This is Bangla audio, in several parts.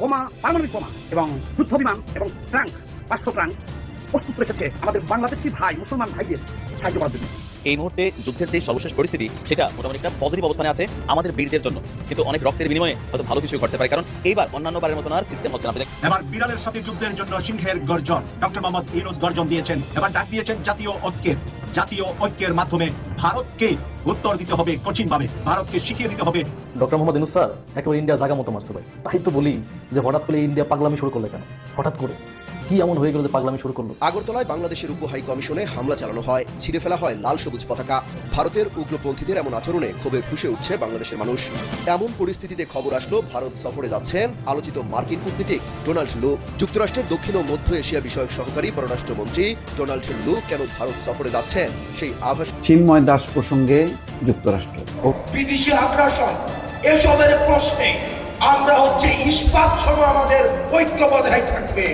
বোমা পারমাণবিক বোমা এবং যুদ্ধ বিমান এবং ট্রাঙ্ক পাঁচশো ট্রাঙ্ক প্রস্তুত রেখেছে আমাদের বাংলাদেশি ভাই মুসলমান ভাইদের সাহায্য করার জন্য। এই মুহূর্তে যুদ্ধের যে সর্বশেষ পরিস্থিতি সেটা মোটামুটি একটা পজিটিভ অবস্থানে আছে আমাদের বীরদের জন্য। কিন্তু অনেক রক্তের বিনিময়ে হয়তো ভালো কিছু ঘটতে পারে কারণ এইবার অন্যান্য বারের মতন আর সিস্টেম হচ্ছে না। এবার বিড়ালের সাথে যুদ্ধের জন্য সিংহের গর্জন ডক্টর মোহাম্মদ ইউনুস গর্জন দিয়েছেন। এবার ডাক দিয়েছেন জাতীয় ঐক্যের। জাতীয় ঐক্যের মাধ্যমে ভারতকে উত্তর দিতে হবে কঠিনভাবে, ভারতকে শিখিয়ে দিতে হবে। ডক্টর মোহাম্মদ ইনুস স্যার, একেবারে ইন্ডিয়া জায়গা মতো মারছে ভাই। তাই তো বলি যে হঠাৎ করে ইন্ডিয়া পাগলামি শুরু করলে কেন? হঠাৎ করে। কি এমন হয়ে গেল যে পাগলামি শুরু করল? আগরতলায় বাংলাদেশের উপ হাই কমিশনে হামলা চালানো হয় ছিঁড়ে ফেলা হয় লাল সবুজ পতাকা। ভারতের উগ্রপন্থীদের এমন আচরণে ক্ষোভে ফুসে উঠছে বাংলাদেশের মানুষ। এমন পরিস্থিতিতে খবর আসলো ভারত সফরে যাচ্ছেন আলোচিত মার্কিন কূটনীতিক ডোনাল্ড লু। যুক্তরাষ্ট্রের দক্ষিণ ও মধ্য এশিয়া বিষয়ক সহকারী পররাষ্ট্রমন্ত্রী ডোনাল্ড লু কেন ভারত সফরে যাচ্ছেন সেই আভাস চিন্ময় দাস প্রসঙ্গে যুক্তরাষ্ট্র। ও বিদেশি আগ্রাসন এসবের প্রশ্নে আমরা হচ্ছে ইস্পাত সহ আমাদের ঐক্য বজায় থাকবে।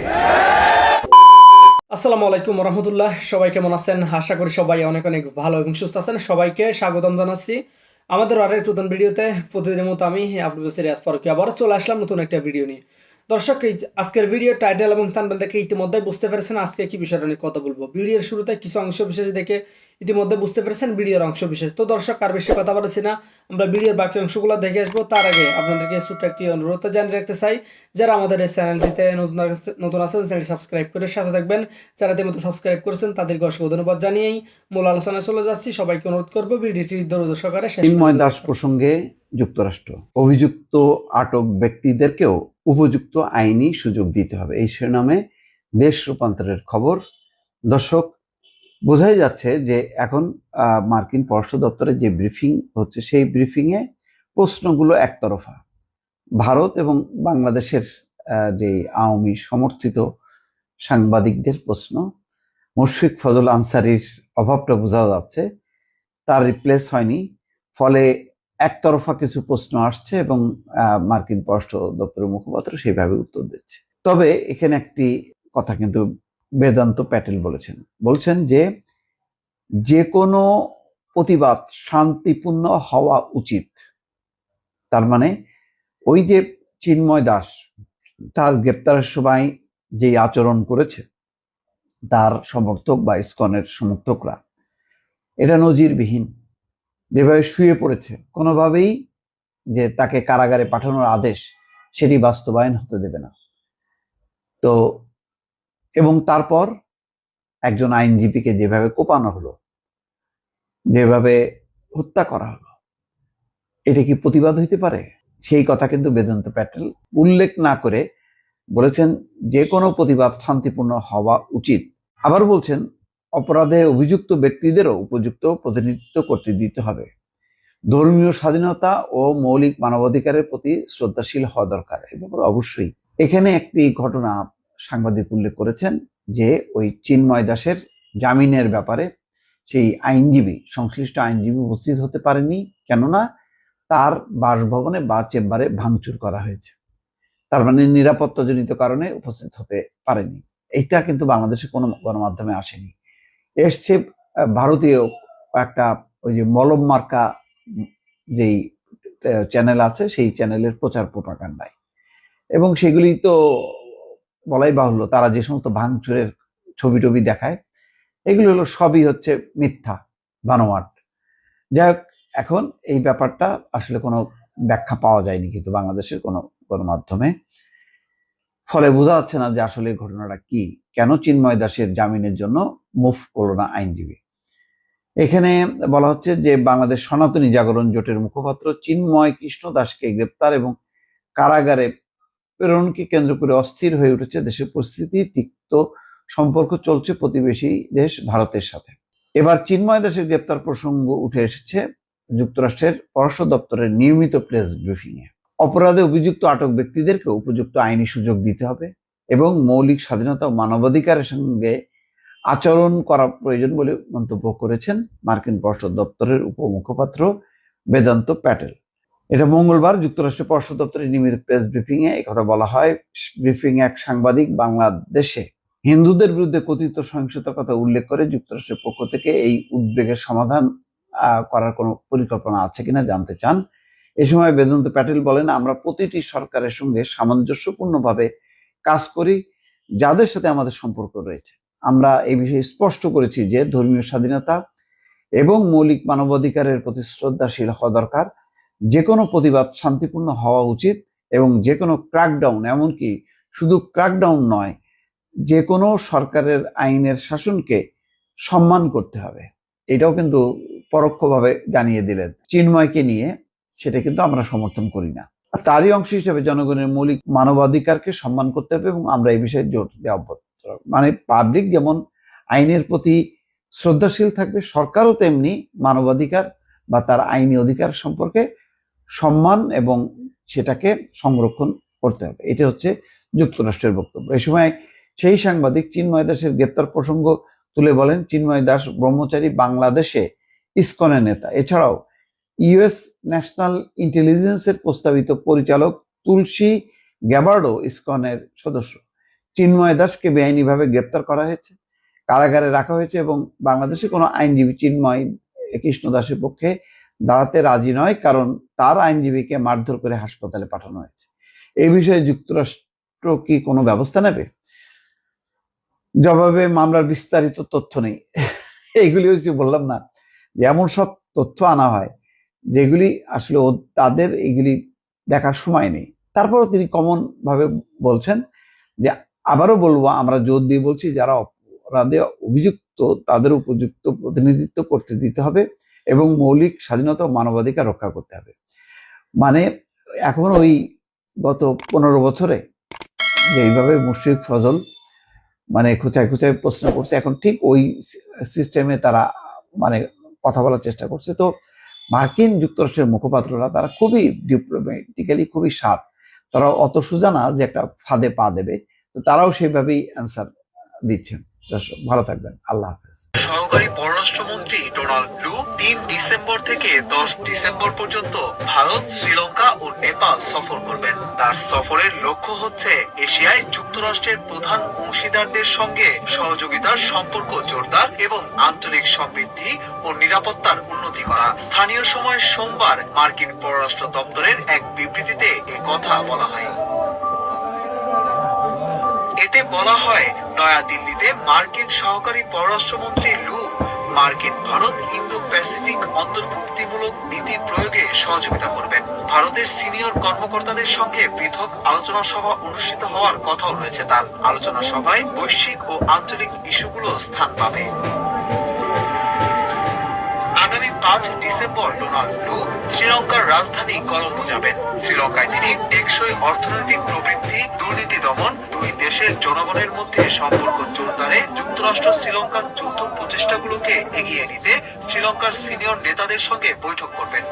আসসালামু আলাইকুম রহমতুল্লাহ, সবাই কেমন আছেন? আশা করি সবাই অনেক অনেক ভালো এবং সুস্থ আছেন। সবাইকে স্বাগতম জানাচ্ছি আমাদের আরেক নতুন ভিডিওতে। প্রতিদিনের মতো আমি আব্দুল বসির ফারুকি আবার চলে আসলাম নতুন একটা ভিডিও নিয়ে। দর্শক এই আজকের ভিডিও টাইটেল এবং থানবেল দেখে ইতিমধ্যে বুঝতে পেরেছেন আজকে কি বিষয়টা নিয়ে কথা বলব। ভিডিওর শুরুতে কিছু অংশ বিশেষ দেখে ইতিমধ্যে বুঝতে পেরেছেন ভিডিওর অংশ বিশেষ। তো দর্শক আর বেশি কথা বলেছি না আমরা ভিডিওর বাকি অংশগুলো দেখে আসব। তার আগে আপনাদেরকে ছোট্ট একটি অনুরোধ জানিয়ে রাখতে চাই যারা আমাদের এই চ্যানেলটিতে নতুন নতুন আছেন চ্যানেলটি সাবস্ক্রাইব করে সাথে থাকবেন। যারা ইতিমধ্যে সাবস্ক্রাইব করেছেন তাদেরকে অসংখ্য ধন্যবাদ জানিয়েই মূল আলোচনায় চলে যাচ্ছি। সবাইকে অনুরোধ করব ভিডিওটি ধৈর্য সহকারে দাস প্রসঙ্গে যুক্তরাষ্ট্র। অভিযুক্ত আটক ব্যক্তিদেরকেও উপযুক্ত আইনি সুযোগ দিতে হবে। এই শিরোনামে দেশ রূপান্তরের খবর। দর্শক, বোঝাই যাচ্ছে যে এখন মার্কিন পররাষ্ট্র দপ্তরের যে ব্রিফিং হচ্ছে, সেই ব্রিফিং এ প্রশ্নগুলো একতরফা। ভারত এবং বাংলাদেশের যে আওয়ামী সমর্থিত সাংবাদিকদের প্রশ্ন, মুশফিক ফজল আনসারির অভাবটা বোঝা যাচ্ছে। তার রিপ্লেস হয়নি। ফলে একতরফা কিছু প্রশ্ন আসছে এবং মার্কিন পররাষ্ট্র দপ্তরের মুখপাত্র সেইভাবে উত্তর দিচ্ছে। তবে এখানে একটি কথা কিন্তু বেদান্ত প্যাটেল বলেছেন। বলছেন যে যে কোনো প্রতিবাদ শান্তিপূর্ণ হওয়া উচিত। তার মানে ওই যে চিন্ময় দাস, তার গ্রেপ্তারের সময় যে আচরণ করেছে, তার সমর্থক বা ইসকনের সমর্থকরা, এটা নজিরবিহীন। যেভাবে শুয়ে পড়েছে, কোনোভাবেই যে তাকে কারাগারে পাঠানোর আদেশ সেটি বাস্তবায়ন হতে দেবে না। তো এবং তারপর একজন আইনজীবীকে যেভাবে কোপানো হলো, যেভাবে হত্যা করা হলো, এটা কি প্রতিবাদ হইতে পারে? সেই কথা কিন্তু বেদান্ত প্যাটেল উল্লেখ না করে বলেছেন যে কোনো প্রতিবাদ শান্তিপূর্ণ হওয়া উচিত। আবার বলছেন অপরাধে অভিযুক্ত ব্যক্তিদেরও উপযুক্ত প্রতিনিধিত্ব করতে দিতে হবে। ধর্মীয় স্বাধীনতা ও মৌলিক মানবাধিকারের প্রতি শ্রদ্ধাশীল হওয়া দরকার এই ব্যাপারে অবশ্যই। এখানে একটি ঘটনা সাংবাদিক উল্লেখ করেছেন যে, ওই চিন্ময় দাসের জামিনের ব্যাপারে সেই আইনজীবী, সংশ্লিষ্ট আইনজীবী উপস্থিত হতে পারেনি কেননা তার বাসভবনে বা চেম্বারে ভাঙচুর করা হয়েছে। তার মানে নিরাপত্তাজনিত কারণে উপস্থিত হতে পারেনি এইটা কিন্তু বাংলাদেশে কোনো গণমাধ্যমে আসেনি। এসছে ভারতীয় একটা ওই যে মলম মার্কা যেই চ্যানেল আছে, সেই চ্যানেলের প্রচার প্রপাগান্ডায়। এবং সেগুলি তো বলাই বাহুল্য, তারা যে সমস্ত ভাঙচুরের ছবি টবি দেখায়, এগুলো হলো সবই হচ্ছে মিথ্যা, বানোয়াট। যাই হোক, এখন এই ব্যাপারটা আসলে কোনো ব্যাখ্যা পাওয়া যায়নি কিন্তু বাংলাদেশের কোনো গণমাধ্যমে। ফলে বোঝা যাচ্ছে না যে আসলে ঘটনাটা কি। কেন চিন্ময় দাসের জামিনের জন্য মুভ করল না আইনজীবী? এখানে বলা হচ্ছে যে বাংলাদেশ সনাতনী জাগরণ জোটের মুখপাত্র চিন্ময় কৃষ্ণ দাসকে গ্রেপ্তার এবং কারাগারে প্রেরণকে কেন্দ্র করে অস্থির হয়ে উঠেছে দেশের পরিস্থিতি, তিক্ত সম্পর্ক চলছে প্রতিবেশী দেশ ভারতের সাথে। এবার চিন্ময় দাসের গ্রেপ্তার প্রসঙ্গ উঠে এসেছে যুক্তরাষ্ট্রের পররাষ্ট্র দপ্তরের নিয়মিত প্রেস ব্রিফিং এ অপরাধে অভিযুক্ত আটক ব্যক্তিদেরকে উপযুক্ত আইনি সুযোগ দিতে হবে এবং মৌলিক স্বাধীনতা ও মানবাধিকারের সঙ্গে আচরণ করা প্রয়োজন বলে মন্তব্য করেছেন মার্কিন পররাষ্ট্র দপ্তরের উপমুখপাত্র বেদান্ত প্যাটেল। এটা মঙ্গলবার যুক্তরাষ্ট্রের পররাষ্ট্র দপ্তরের নিয়মিত প্রেস ব্রিফিং এ কথা বলা হয়। ব্রিফিং এক সাংবাদিক বাংলাদেশে হিন্দুদের বিরুদ্ধে কথিত সহিংসতার কথা উল্লেখ করে যুক্তরাষ্ট্রের পক্ষ থেকে এই উদ্বেগের সমাধান করার কোনো পরিকল্পনা আছে কিনা জানতে চান। এ সময় বেদান্ত প্যাটেল বলেন, আমরা প্রতিটি সরকারের সঙ্গে সামঞ্জস্যপূর্ণভাবে কাজ করি, যাদের সাথে আমাদের সম্পর্ক রয়েছে। আমরা এই বিষয়ে স্পষ্ট করেছি যে ধর্মীয় স্বাধীনতা এবং মৌলিক মানবাধিকারের প্রতি শ্রদ্ধাশীল হওয়া দরকার। যে কোনো প্রতিবাদ শান্তিপূর্ণ হওয়া উচিত এবং যে কোনো ক্র্যাকডাউন এমনকি শুধু ক্র্যাকডাউন নয় যে কোনো সরকারের আইনের শাসনকে সম্মান করতে হবে। এটাও কিন্তু পরোক্ষভাবে জানিয়ে দিলেন। চিন্ময়কে নিয়ে সেটা কিন্তু আমরা সমর্থন করি না। তারই অংশ হিসেবে জনগণের মৌলিক মানবাধিকারকে সম্মান করতে হবে এবং আমরা এই বিষয়ে জোর দেওয়া অব্যাহত মানে পাবলিক যেমন আইনের প্রতি শ্রদ্ধাশীল থাকবে, সরকারও তেমনি মানবাধিকার বা তার আইনি অধিকার সম্পর্কে সম্মান এবং সেটাকে সংরক্ষণ করতে হবে। এটা হচ্ছে যুক্তরাষ্ট্রের বক্তব্য। এই সময় সেই সাংবাদিক চিন্ময় দাসের গ্রেপ্তার প্রসঙ্গ তুলে বলেন, চিন্ময় দাস ব্রহ্মচারী বাংলাদেশে ইস্কনের নেতা। এছাড়াও ইউএস ন্যাশনাল ইন্টেলিজেন্সের প্রস্তাবিত পরিচালক তুলসী গ্যাবার্ডো ইসকনের সদস্য। চিন্ময় দাসকে বেআইনিভাবে গ্রেপ্তার করা হয়েছে, কারাগারে রাখা হয়েছে এবং বাংলাদেশে কোনো আইনজীবী চিন্ময় কৃষ্ণ দাসের পক্ষে দাঁড়াতে রাজি নয়, কারণ তার আইনজীবীকে মারধর করে হাসপাতালে পাঠানো হয়েছে। এই বিষয়ে যুক্তরাষ্ট্র কি কোনো ব্যবস্থা নেবে? জবাবে মামলার বিস্তারিত তথ্য নেই। এইগুলি হচ্ছে বললাম না এমন সব তথ্য আনা হয় যেগুলি আসলে তাদের এগুলি দেখার সময় নেই। তারপরও তিনি কমন ভাবে বলছেন যে, আবারও বলব, আমরা জোর দিয়ে বলছি যারা অপরাধে অভিযুক্ত তাদের উপযুক্ত প্রতিনিধিত্ব করতে দিতে হবে এবং মৌলিক স্বাধীনতা ও মানবাধিকার রক্ষা করতে হবে। মানে এখন ওই গত পনেরো বছরে যে এইভাবে মুশফিক ফজল মানে খুচায় খুচায় প্রশ্ন করছে, এখন ঠিক ওই সিস্টেমে তারা মানে কথা বলার চেষ্টা করছে। তো মার্কিন যুক্তরাষ্ট্রের মুখপাত্ররা তারা খুবই ডিপ্লোম্যাটিক্যালি খুবই শার্প তারা অত সোজা না যে একটা ফাঁদে পা দেবে। তো তারাও সেইভাবেই অ্যান্সার দিচ্ছেন। ভালো থাকবেন। আল্লাহ হাফেজ। সহকারী পররাষ্ট্রমন্ত্রী ডোনাল্ড লু তিন ডিসেম্বর থেকে দশ ডিসেম্বর পর্যন্ত ভারত, শ্রীলঙ্কা ও নেপাল সফর করবেন। তার সফরের লক্ষ্য হচ্ছে এশিয়ায় যুক্তরাষ্ট্রের প্রধান অংশীদারদের সঙ্গে সহযোগিতার সম্পর্ক জোরদার এবং আঞ্চলিক সমৃদ্ধি ও নিরাপত্তার উন্নতি করা। স্থানীয় সময় সোমবার মার্কিন পররাষ্ট্র দপ্তরের এক বিবৃতিতে এ কথা বলা হয়। এতে বলা হয় নয়াদিল্লিতে মার্কিন সহকারী পররাষ্ট্রমন্ত্রী লু, মার্কিন ভারত ইন্দো প্যাসিফিক অন্তর্ভুক্তিমূলক নীতি প্রয়োগে সহযোগিতা করবেন। ভারতের সিনিয়র কর্মকর্তাদের সঙ্গে পৃথক আলোচনা সভা অনুষ্ঠিত হওয়ার কথাও রয়েছে তার। আলোচনা সভায় বৈশ্বিক ও আঞ্চলিক ইস্যুগুলো স্থান পাবে। পাঁচ ডিসেম্বর ডোনাল্ড লু শ্রীলঙ্কার রাজধানী কলম্বো যাবেন। শ্রীলঙ্কায় তিনি টেকসই অর্থনৈতিক প্রবৃদ্ধি দুর্নীতি দমন, দুই দেশের জনগণের মধ্যে সম্পর্ক জোরদারে, যুক্তরাষ্ট্র শ্রীলঙ্কার যৌথ প্রচেষ্টাগুলোকে এগিয়ে নিতে শ্রীলঙ্কার সিনিয়র নেতাদের সঙ্গে বৈঠক করবেন।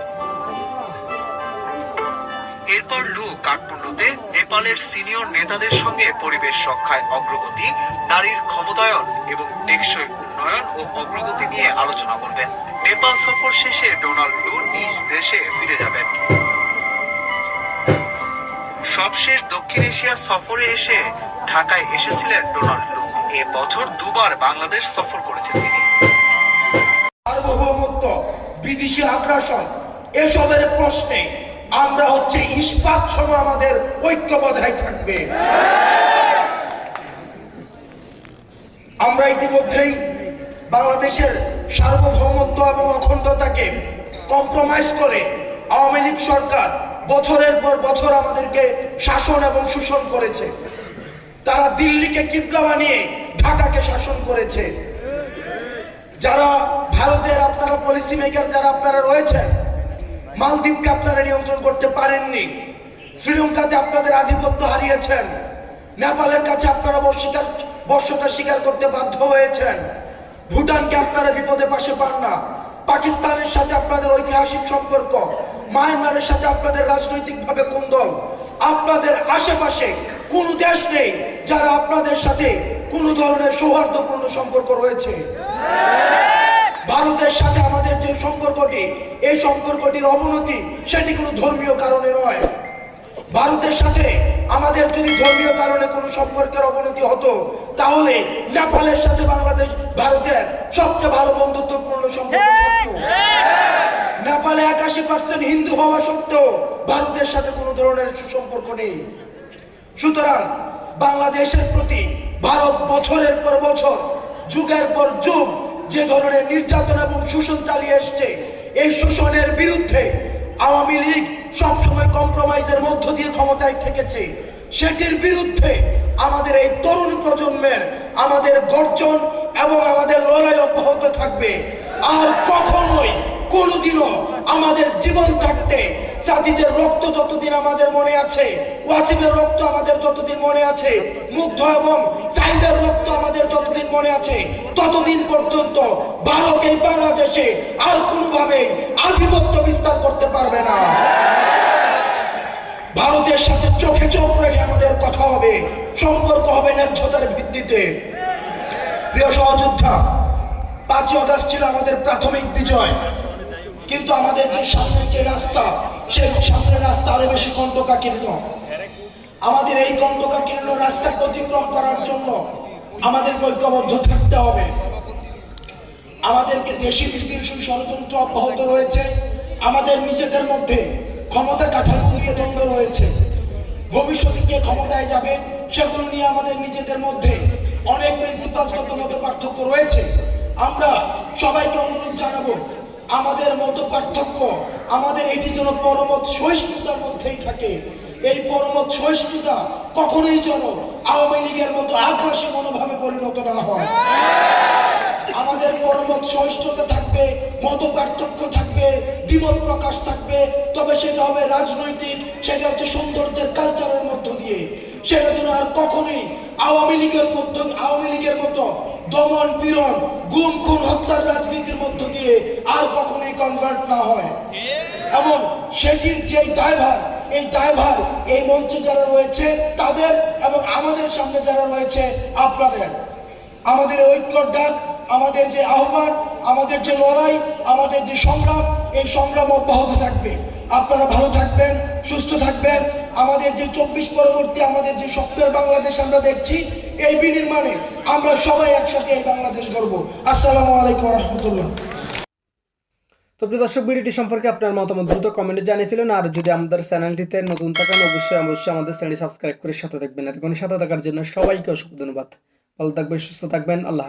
এরপর লু কাঠমান্ডুতে নেপালের সিনিয়র নেতাদের সঙ্গে পরিবেশ রক্ষায় অগ্রগতি, নারীর ক্ষমতায়ন এবং টেকসই উন্নয়ন ও অগ্রগতি নিয়ে আলোচনা করবেন। নেপাল সফর শেষে ডোনাল্ড লু নিজ দেশে ফিরে যাবেন। সবশেষ দক্ষিণ এশিয়া সফরে এসে ঢাকায় এসেছিলেন ডোনাল্ড লু। এ বছর দুবার বাংলাদেশ সফর করেছেন তিনি। সার্বভৌমত্ব, বিদেশি আগ্রাসন, এসবের প্রশ্নে আমরা হচ্ছে ইস্পাত সম আমাদের ঐক্য বজায় থাকবে। আমরা ইতিমধ্যেই বাংলাদেশের সার্বভৌমত্ব এবং অখণ্ডতাকে কম্প্রোমাইজ করে আওয়ামী লীগ সরকার বছরের পর বছর আমাদেরকে শাসন এবং শোষণ করেছে। তারা দিল্লিকে কিবলা বানিয়ে ঢাকাকে শাসন করেছে। যারা ভারতের আপনারা পলিসি মেকার যারা আপনারা রয়েছেন মালদ্বীপকে আপনারা নিয়ন্ত্রণ করতে পারেননি। শ্রীলঙ্কাতে আপনাদের আধিপত্য হারিয়েছেন। নেপালের কাছে আপনারা বর্ষিকার বর্ষতা স্বীকার করতে বাধ্য হয়েছেন। ভুটানকে আপনারা বিপদে পাশে পান না। পাকিস্তানের সাথে আপনাদের ঐতিহাসিক সম্পর্ক, মায়ানমারের সাথে আপনাদের রাজনৈতিকভাবে কুন্দল। আপনাদের আশেপাশে কোনো দেশ নেই যারা আপনাদের সাথে কোনো ধরনের সৌহার্দ্যপূর্ণ সম্পর্ক রয়েছে। ভারতের সাথে আমাদের যে সম্পর্কটি এই সম্পর্কটির অবনতি সেটি কোনো ধর্মীয় কারণে নয়। ভারতের সাথে আমাদের যদি ধর্মীয় কারণে কোনো সম্পর্কের অবনতি হতো তাহলে নেপালের সাথে বাংলাদেশ ভারতের সবচেয়ে ভালো বন্ধুত্বপূর্ণ সম্পর্ক থাকতো। নেপালে একাশি পার্সেন্ট হিন্দু হওয়া সত্ত্বেও ভারতের সাথে কোনো ধরনের সুসম্পর্ক নেই। সুতরাং বাংলাদেশের প্রতি ভারত বছরের পর বছর যুগের পর যুগ যে ধরনের নির্যাতন এবং শোষণ চালিয়ে এসছে, এই শোষণের বিরুদ্ধে আওয়ামী লীগ সবসময় কম্প্রোমাইজের মধ্য দিয়ে ক্ষমতায় থেকেছে। সেটির বিরুদ্ধে আমাদের এই তরুণ প্রজন্মের আমাদের গর্জন এবং আমাদের লড়াই অব্যাহত থাকবে। আর কখনোই কোনোদিনও আমাদের জীবন থাকতে সাদিজের রক্ত যতদিন আমাদের মনে আছে, ওয়াসিমের রক্ত আমাদের যতদিন মনে আছে, মুগ্ধ এবং সাইদের রক্ত আমাদের যতদিন মনে আছে, ততদিন পর্যন্ত ভারত এই বাংলাদেশে আর কোনোভাবে আধিপত্য বিস্তার করতে পারবে না। ভারতের সাথে চোখে চোখ রেখে আমাদের কথা হবে, সম্পর্ক হবে ন্যায্যতার ভিত্তিতে। প্রিয় সহযোদ্ধা, পাঁচই অগস্ট ছিল আমাদের প্রাথমিক বিজয়, কিন্তু আমাদের যে সামনের যে রাস্তা সেই সামনের রাস্তা আরও বেশি কণ্টকাকীর্ণ আমাদের এই কণ্টকাকীর্ণ রাস্তাকে অতিক্রম করার জন্য আমাদের ঐক্যবদ্ধ থাকতে হবে। আমাদেরকে দেশি বিদেশি ষড়যন্ত্র অব্যাহত রয়েছে। আমাদের নিজেদের মধ্যে ক্ষমতা কাঠামো নিয়ে দ্বন্দ্ব রয়েছে। ভবিষ্যতে কে ক্ষমতায় যাবে সেগুলো নিয়ে আমাদের নিজেদের মধ্যে অনেক প্রিন্সিপালসগত মত পার্থক্য রয়েছে। আমরা সবাইকে অনুরোধ জানাব, আমাদের মত পার্থক্য আমাদের এটি যেন পরমত সহিষ্ণুতার মধ্যেই থাকে। এই পরমত সহিষ্ণুতা কখনোই যেন আওয়ামী লীগের মতো আগ্রাসী মনোভাবে পরিণত না হয়। আমাদের পরমত সহিষ্ণুতা থাকবে, মত পার্থক্য থাকবে, দ্বিমত প্রকাশ থাকবে। তবে সেটা হবে রাজনৈতিক, সেটা হচ্ছে সৌন্দর্যের কালচারের মধ্য দিয়ে। সেটা যেন আর কখনোই আওয়ামী লীগের মধ্য, আওয়ামী লীগের মতো দমন, পীড়ন, গুম, খুন, হত্যার রাজনীতির মধ্য দিয়ে আর কখনোই কনভার্ট না হয়। এবং সেটির যে দায়ভার, এই দায়ভার এই মঞ্চে যারা রয়েছে, তাদের এবং আমাদের সামনে যারা রয়েছে, আপনাদের। আমাদের ঐক্যর ডাক, আমাদের যে আহ্বান, আমাদের যে লড়াই, আমাদের যে সংগ্রাম, এই সংগ্রাম অব্যাহত থাকবে। আপনারা ভালো থাকবেন, সুস্থ থাকবেন। আমাদের যে চব্বিশ পরবর্তী আমাদের যে স্বপ্নের বাংলাদেশ আমরা দেখছি, এই বিনির্মাণে আমরা সবাই একসাথে এই বাংলাদেশ গড়ব। আসসালামু আলাইকুম রহমতুল্লাহ। তো প্রিয় দর্শক, ভিডিওটি সম্পর্কে আপনার মতামত দ্রুত কমেন্টে জানিয়ে ফেলুন। আর যদি আমাদের চ্যানেলটিতে নতুন থাকেন, অবশ্যই অবশ্যই আমাদের চ্যানেলটি সাবস্ক্রাইব করে সাথে থাকবেন। এতক্ষণ সাথে থাকার জন্য সবাইকে অসংখ্য ধন্যবাদ। ভালো থাকবেন, সুস্থ থাকবেন। আল্লাহ।